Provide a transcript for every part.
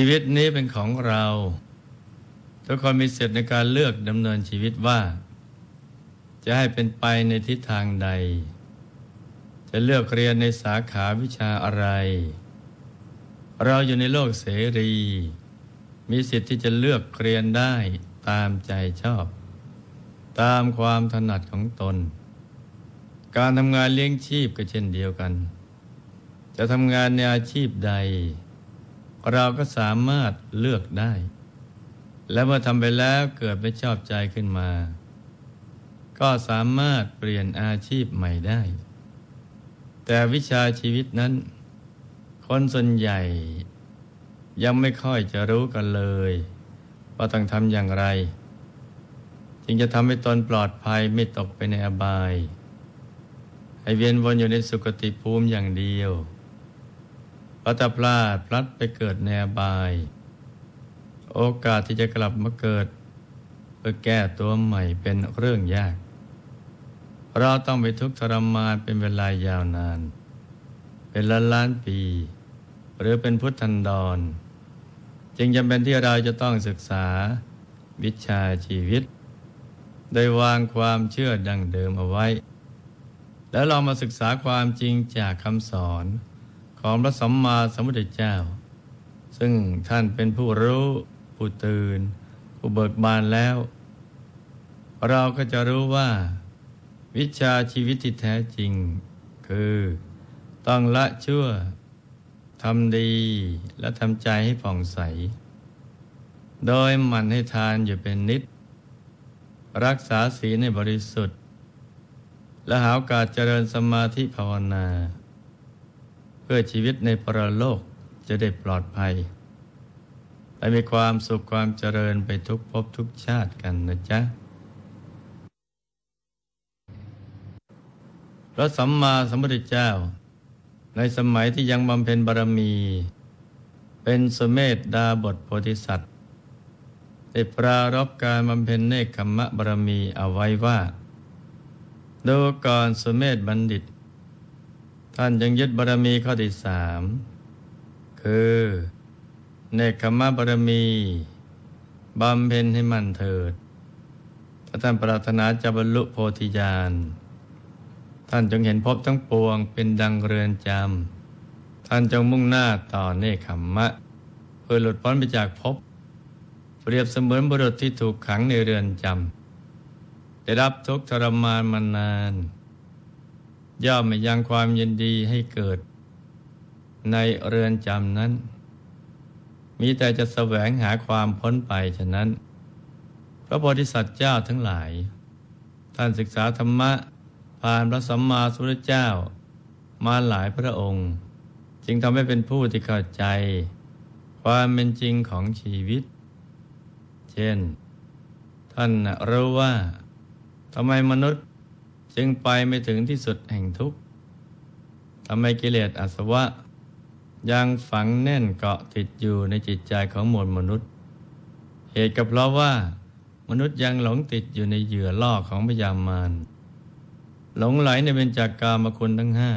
ชีวิตนี้เป็นของเรา ทุกคนมีสิทธิในการเลือกดำเนินชีวิตว่า จะให้เป็นไปในทิศทางใด จะเลือกเรียนในสาขาวิชาอะไร เราอยู่ในโลกเสรี มีสิทธิ์ที่จะเลือกเรียนได้ตามใจชอบ ตามความถนัดของตน การทำงานเลี้ยงชีพก็เช่นเดียวกัน จะทำงานในอาชีพใด เราก็สามารถเลือกได้ และเมื่อทำไปแล้วเกิดไม่ชอบใจขึ้นมา ก็สามารถเปลี่ยนอาชีพใหม่ได้ แต่วิชาชีวิตนั้น คนส่วนใหญ่ ยังไม่ค่อยจะรู้กันเลย ว่าต้องทำอย่างไร จึงจะทำให้ตนปลอดภัยไม่ตกไปในอบาย ให้เวียนวนอยู่ในสุคติภูมิอย่างเดียว พระตาพลาดพลัดไปเกิดในอบาย โอกาสที่จะกลับมาเกิด เพื่อแก้ตัวใหม่เป็นเรื่องยาก เราต้องไปทุกข์ทรมานเป็นเวลายาวนาน เป็นล้านล้านปี หรือเป็นพุทธันดร จึงจำเป็นที่เราจะต้องศึกษาวิชาชีวิต โดยวางความเชื่อดังเดิมเอาไว้ แล้วเรามาศึกษาความจริงจากคำสอน ของพระสัมมาสัมพุทธเจ้า ซึ่งท่านเป็นผู้รู้ ผู้ตื่น ผู้เบิกบานแล้ว เราก็จะรู้ว่า วิชาชีวิตที่แท้จริง คือต้องละชั่วทำดีและทำใจให้ผ่องใส โดยหมั่นให้ทานอยู่เป็นนิด รักษาศีลในบริสุทธิ์ และหาโอกาสเจริญสมาธิภาวนา พื่อชีวิตในปรโลกจะได้ปลอดภัย และมีความสุขความเจริญไปทุกภพทุกชาติกันนะจ๊ะพระสัมมาสัมพุทธเจ้า ในสมัยที่ยังบำเพ็ญบารมี เป็นสมเมธดาบทโพธิสัตว์ได้ปรารบการบำเพ็ญเนคขมะบารมีเอาไว้ว่า ดูก่อนสมเมธบัณฑิต ท่านยังยึดบารมีข้อที่สามคือเนคขมะบารมีบำเพ็ญให้มันเถิด ถ้าท่านปรารถนาจะบรรลุโพธิญาณ ท่านจงเห็นพบทั้งปวงเป็นดังเรือนจำ ท่านจงมุ่งหน้าต่อเนคขมมะ เพื่อหลุดพ้นไปจากภพ เปรียบเสมือนบุรุษที่ถูกขังในเรือนจำ ได้รับทุกข์ทรมานมานาน ย่อมไม่ยังความยินดีให้เกิด ในเรือนจำนั้น มีแต่จะแสวงหาความพ้นไปฉะนั้น พระโพธิสัตว์เจ้าทั้งหลาย ท่านศึกษาธรรมะ ผ่านพระสัมมาสัมพุทธเจ้า มาหลายพระองค์ จึงทำให้เป็นผู้ที่เข้าใจ ความเป็นจริงของชีวิต เช่น ท่านรู้ว่าทำไมมนุษย์ จึงไปไม่ถึงที่สุดแห่งทุกข์ทำไมกิเลสอาสวะ ยังฝังแน่นเกาะติดอยู่ในจิตใจของมวลมนุษย์ เหตุก็เพราะว่า มนุษย์ยังหลงติดอยู่ในเหยื่อล่อของพยามารหลงไหลในเบญจากกามคุณทั้งห้า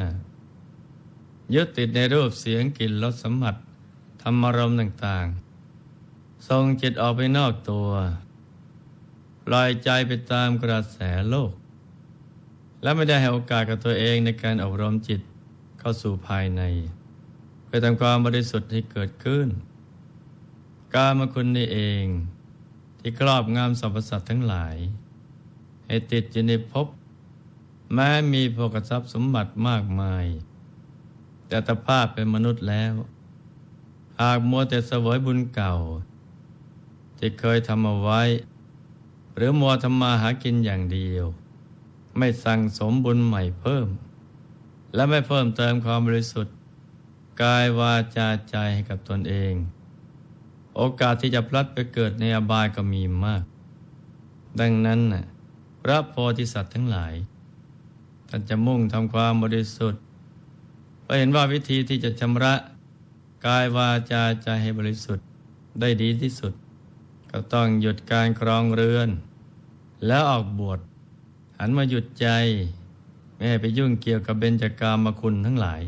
ยึดติดในรูปเสียงกลิ่นรสสัมผัสธรรมารมณ์ต่างๆ ทรงจิตออกไปนอกตัว ปล่อยใจไปตามกระแสโลก และไม่ได้ให้โอกาสกับตัวเองในการอบรมจิตเข้าสู่ภายใน เพื่อทำความบริสุทธิ์ให้เกิดขึ้น กามคุณนี่เองที่ครอบงำสรรพสัตว์ทั้งหลาย ให้ติดอยู่ในภพแม้มีโภคทรัพย์สมบัติมากมาย แต่ตภาพเป็นมนุษย์แล้ว หากมัวแต่เสวยบุญเก่า ที่เคยทำเอาไว้ หรือมัวทำมาหากินอย่างเดียว ไม่สั่งสมบุญใหม่เพิ่ม และไม่เพิ่มเติมความบริสุทธิ์กายวาจาใจให้กับตนเอง โอกาสที่จะพลัดไปเกิดในอบายก็มีมาก ดังนั้นนะพระโพธิสัตว์ทั้งหลายท่านจะมุ่งทำความบริสุทธิ์เพราะเห็นว่าวิธีที่จะชำระกายวาจาใจให้บริสุทธิ์ได้ดีที่สุด ก็ต้องหยุดการครองเรือน แล้วออกบวช หันมาหยุดใจไม่ไปยุ่งเกี่ยวกับเบญจากามคุณทั้งหลาย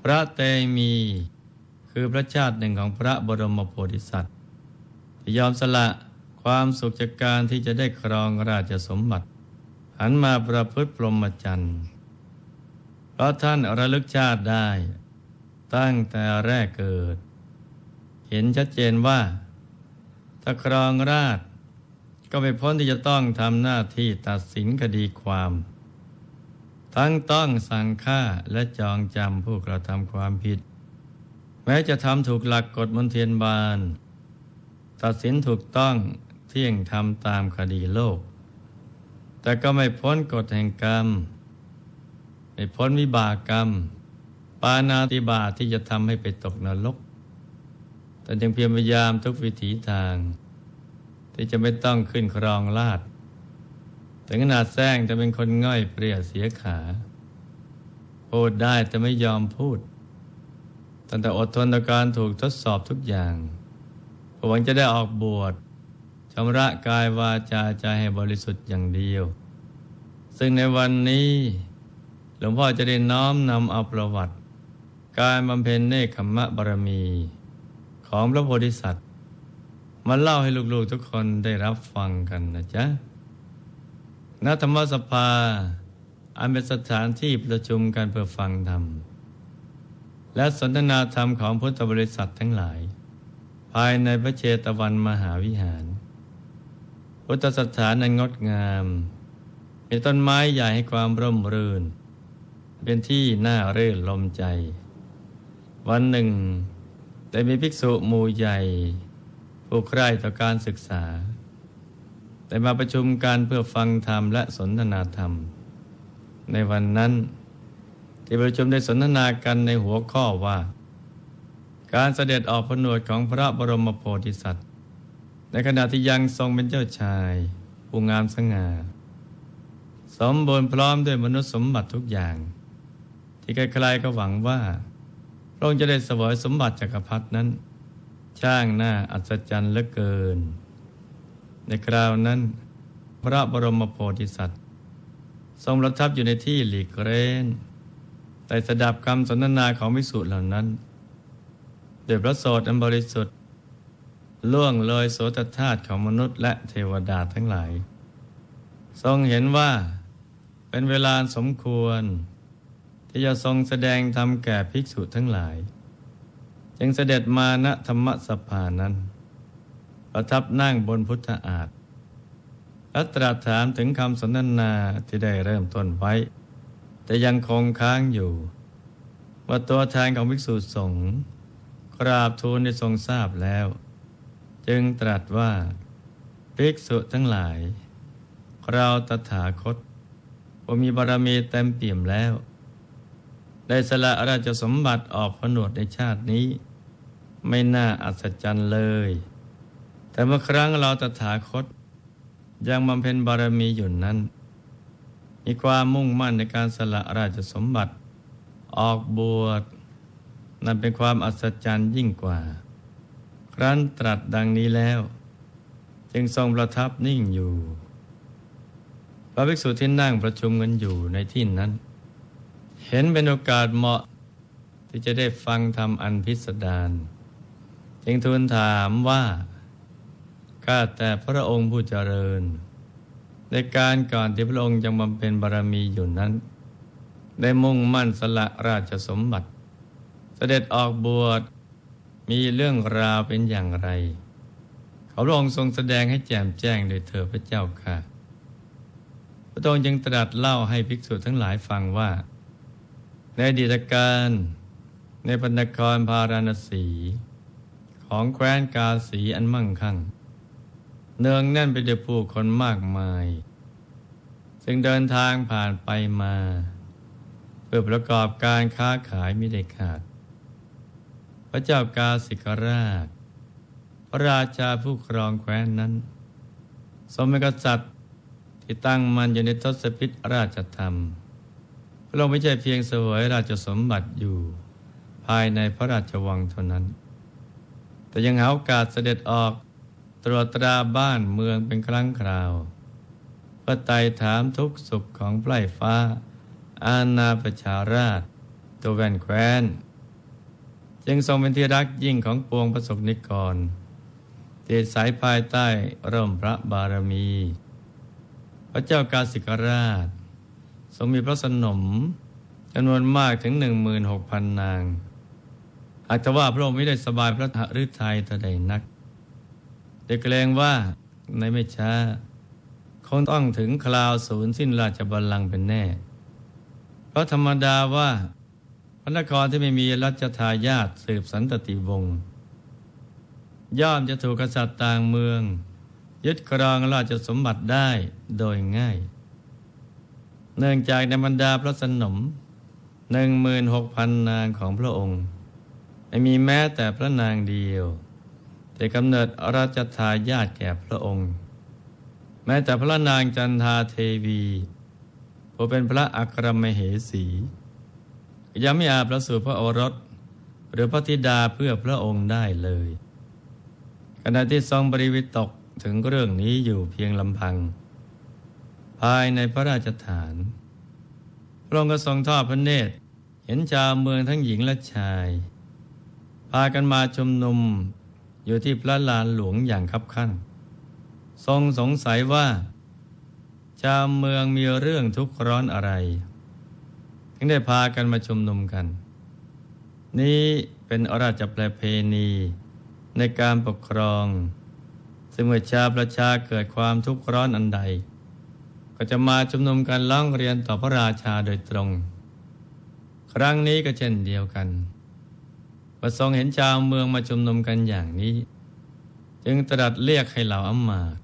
พระเตมีคคือพระชาติหนึ่งของพระบรมโพธิสัตว์ที่ยอมสละความสุขจากการที่จะได้ครองราชสมบัติ หันมาประพฤติพรหมจรรย์เพราะท่านระลึกชาติได้ ตั้งแต่แรกเกิด เห็นชัดเจนว่า ถ้าครองราช ก็ไม่พ้นที่จะต้องทำหน้าที่ตัดสินคดีความ ทั้งต้องสั่งฆ่าและจองจำผู้กระทำความผิด แม้จะทำถูกหลักกฎมนเทียนบาล ตัดสินถูกต้องเที่ยงธรรมตามคดีโลก แต่ก็ไม่พ้นกฎแห่งกรรม ไม่พ้นวิบากกรรม ปานาติบาที่จะทำให้ไปตกนรกแต่ยังเพียรพยายามทุกวิถีทาง ที่จะไม่ต้องขึ้นครองลาดถึงขนาดแซงจะเป็นคนง่อยเปรี้ยเสียขา พูดได้แต่ไม่ยอมพูด ตั้งแต่อดทนต่อการถูกทดสอบทุกอย่างหวังจะได้ออกบวชชำระกายวาจาใจให้บริสุทธิ์อย่างเดียว ซึ่งในวันนี้หลวงพ่อจะได้น้อมนำเอาประวัติ การบำเพ็ญเนคขมะบารมี ของพระโพธิสัตว์ มาเล่าให้ลูกๆทุกคนได้รับฟังกันนะจ๊ะณธรรมสภา อันเป็นสถานที่ประชุมกันเพื่อฟังธรรม และสนทนาธรรมของพุทธบริษัททั้งหลาย ภายในพระเชตวันมหาวิหาร พุทธสถานอันงดงาม มีต้นไม้ใหญ่ให้ความร่มรื่น เป็นที่น่าเรื่นลมใจ วันหนึ่งได้มีภิกษุหมู่ใหญ่ ผู้ใคร่ต่อการศึกษา แต่มาประชุมกันเพื่อฟังธรรมและสนทนาธรรม ในวันนั้น ที่ประชุมได้สนทนากันในหัวข้อว่า การเสด็จออกผนวดของพระบรมโพธิสัตว์ ในขณะที่ยังทรงเป็นเจ้าชายผู้งามสง่าสมบูรณ์พร้อมด้วยมนุษย์สมบัติทุกอย่าง ที่ใครๆก็หวังว่าพระองค์จะได้เสวยสมบัติจักรพรรดนั้น ช่างหน้าอัศจรรย์เหลือเกิน ในคราวนั้น พระบรมโพธิสัตว์ ทรงประทับอยู่ในที่หลีกเร้นแต่สดับคำสนทนาของวิสุทธ์เหล่านั้นโดยพระโสดอันบริสุทธิ์ล่วงเลยโสตธาตุของมนุษย์และเทวดาทั้งหลาย ทรงเห็นว่าเป็นเวลาสมควร ที่จะทรงแสดงธรรมแก่ภิกษุทั้งหลาย จึงเสด็จมาณธรรมสภานั้น ประทับนั่งบนพุทธอาฏและตรัสถามถึงคำสนทนาที่ได้เริ่มต้นไว้ แต่ยังคงค้างอยู่ ว่าตัวแทนของภิกษุสงฆ์กราบทูลได้ทรงทราบแล้ว จึงตรัสว่าภิกษุทั้งหลาย เราตถาคตผมมีบารมีเต็มเปี่ยมแล้ว ได้สละราชสมบัติออกผนวดในชาตินี้ ไม่น่าอัศจรรย์เลย แต่เมื่อครั้งเราตถาคต ยังบำเพ็ญบารมีอยู่นั้น มีความมุ่งมั่นในการสละราชสมบัติ ออกบวชนั่นเป็นความอัศจรรย์ยิ่งกว่า ครั้นตรัสดังนี้แล้ว จึงทรงประทับนิ่งอยู่พระภิกษุที่นั่งประชุมกันอยู่ในที่นั้น เห็นเป็นโอกาสเหมาะที่จะได้ฟังธรรมอันพิสดาร จึงทูลถามว่าข้าแต่พระองค์ผู้เจริญ ในการก่อนที่พระองค์ยังบำเพ็ญบารมีอยู่นั้น ได้มุ่งมั่นสละราชสมบัติ เสด็จออกบวชมีเรื่องราวเป็นอย่างไร ขอพระองค์ทรงแสดงให้แจ่มแจ้งโดยเถิดพระเจ้าค่ะ พระองค์ยังตรัสเล่าให้ภิกษุทั้งหลายฟังว่า ในอดีตการในพันธกรพาราณสี ของแคว้นกาสีอันมั่งคั่ง เนืองแน่นไปด้วยผู้คนมากมาย ซึ่งเดินทางผ่านไปมา เพื่อประกอบการค้าขายมิได้ขาด พระเจ้ากาสิกราช พระราชาผู้ครองแคว้นนั้น สมเป็นกษัตริย์ที่ตั้งมันอยู่ในทศพิษราชธรรม พระองค์ไม่ใช่เพียงเสวยราชสมบัติอยู่ ภายในพระราชวังเท่านั้น แต่ยังหาโอกาสเสด็จออกตรวจตราบ้านเมืองเป็นครั้งคราวพื่อไต่ถามทุกสุขของไพร่ฟ้า อาณาประชาราช ตัวแวนแคว้น จึงทรงเป็นที่รักยิ่งของปวงประสบนิกรติดสายภายใต้ร่มพระบารมี พระเจ้ากาสิกราช ทรงมีพระสนมจำนวนมากถึงหนึ่งมืนหกพันนาง อาจจะว่าพระองค์ไม่ได้สบายพระฤทัยแต่ใดนักแต่เกรงว่าในไม่ช้า คงต้องถึงคราวศูนย์สิ้นราชบัลลังก์เป็นแน่ เพราะธรรมดาว่าพระนครที่ไม่มีรัชทายาทสืบสันตติวงศ์ย่อมจะถูกกษัตริย์ต่างเมือง ยึดครองราชสมบัติได้โดยง่าย เนื่องจากในบรรดาพระสนมหนึ่งหมื่นหกพันนางของพระองค์ ไม่มีแม้แต่พระนางเดียว แต่กำเนิดราชทายาทแก่พระองค์ แม้แต่พระนางจันทาเทวีผู้เป็นพระอัครมเหสี ยังไม่อาจประสูติพระโอรส หรือพระธิดาเพื่อพระองค์ได้เลยขณะที่ทรงบริวิตกถึงเรื่องนี้อยู่เพียงลำพัง ภายในพระราชฐาน พระองค์ก็ทรงทอดพระเนตร เห็นชาวเมืองทั้งหญิงและชาย พากันมาชุมนุมอยู่ที่พระลานหลวงอย่างคับขันทรงสงสัยว่า ชาวเมืองมีเรื่องทุกข์ร้อนอะไรึงได้พากันมาชุมนุมกัน นี้เป็นอราชประเพณีในการปกครอง ซึ่งเมื่อชาประชาเกิดความทุกข์ร้อนอันใด ก็จะมาชุมนุมกันร้องเรียนต่อพระราชาโดยตรง ครั้งนี้ก็เช่นเดียวกัน ประทรงเห็นชาวเมืองมาชุมนุมกันอย่างนี้ จึงตรัสเรียกให้เหล่าอัมมาต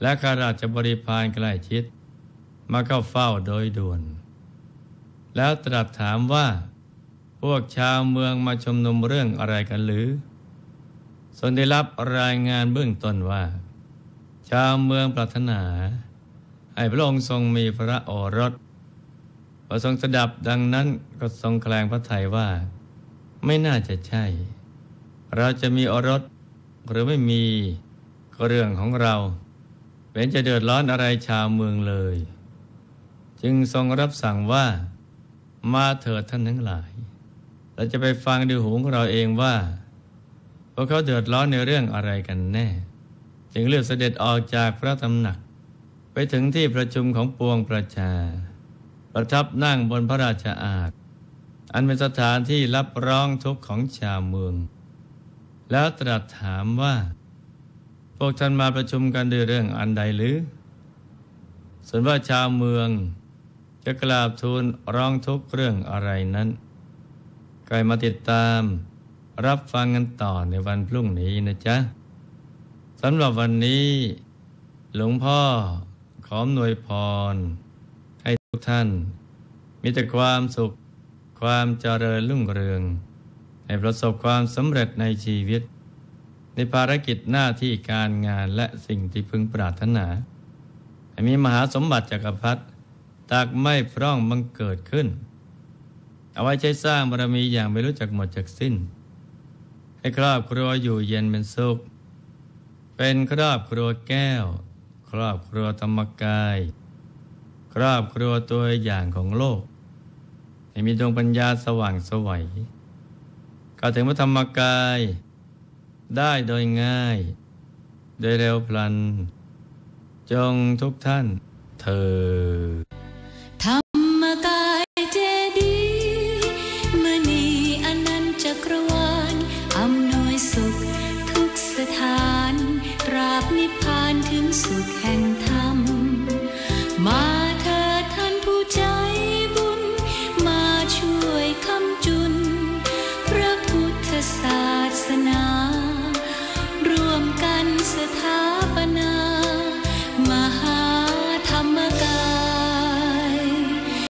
และข้าราชบริพารใกล้ชิด มาเข้าเฝ้าโดยด่วน แล้วตรัสถามว่า พวกชาวเมืองมาชมนุมเรื่องอะไรกันหรือส่วนได้รับรายงานเบื้องต้นว่า ชาวเมืองปรารถนา ให้พระองค์ทรงมีพระโอรสพอทรงสดับดังนั้นก็ทรงแคลงพระทัยว่า ไม่น่าจะใช่ เราจะมีอรสหรือไม่มีก็เรื่องของเราเป็นจะเดือดร้อนอะไรชาวเมืองเลย จึงทรงรับสั่งว่ามาเถิดท่านทั้งหลาย เราจะไปฟังดูหูของเราเองว่าพวกเขาเดือดร้อนในเรื่องอะไรกันแน่ จึงเลือกเสด็จออกจากพระตำหนัก ไปถึงที่ประชุมของปวงประชา ประทับนั่งบนพระราชอาณ อันเป็นสถานที่รับร้องทุกข์ของชาวเมือง แล้วตรัสถามว่า พวกท่านมาประชุมกันด้วยเรื่องอันใดหรือ ส่วนว่าชาวเมือง จะกราบทูลร้องทุกเรื่องอะไรนั้นใครมาติดตามรับฟังกันต่อในวันพรุ่งนี้นะจ๊ะสำหรับวันนี้ หลวงพ่อขอหน่วยพร ให้ทุกท่าน มีแต่ความสุข ความเจริญรุ่งเรือง ให้ประสบความสำเร็จในชีวิต ในภารกิจหน้าที่การงานและสิ่งที่พึงปรารถนา ให้มีมหาสมบัติจักรพรรดิตักไม่พร่องบังเกิดขึ้น เอาไว้ใช้สร้างบารมีอย่างไม่รู้จักหมดจากสิ้น ให้ครอบครัวอยู่เย็นเป็นสุข เป็นครอบครัวแก้ว ครอบครัวธรรมกาย ครอบครัวตัวอย่างของโลก ให้มีดวงปัญญาสว่างสวัยเข้าถึงพระธรรมกาย ได้โดยง่าย โดยเร็วพลัน จงทุกท่านเธอธรรมกายเจดีมณีอนันจักรวาลอำนวยสุขทุกสถานราบนิพพานถึงสุขแห่ง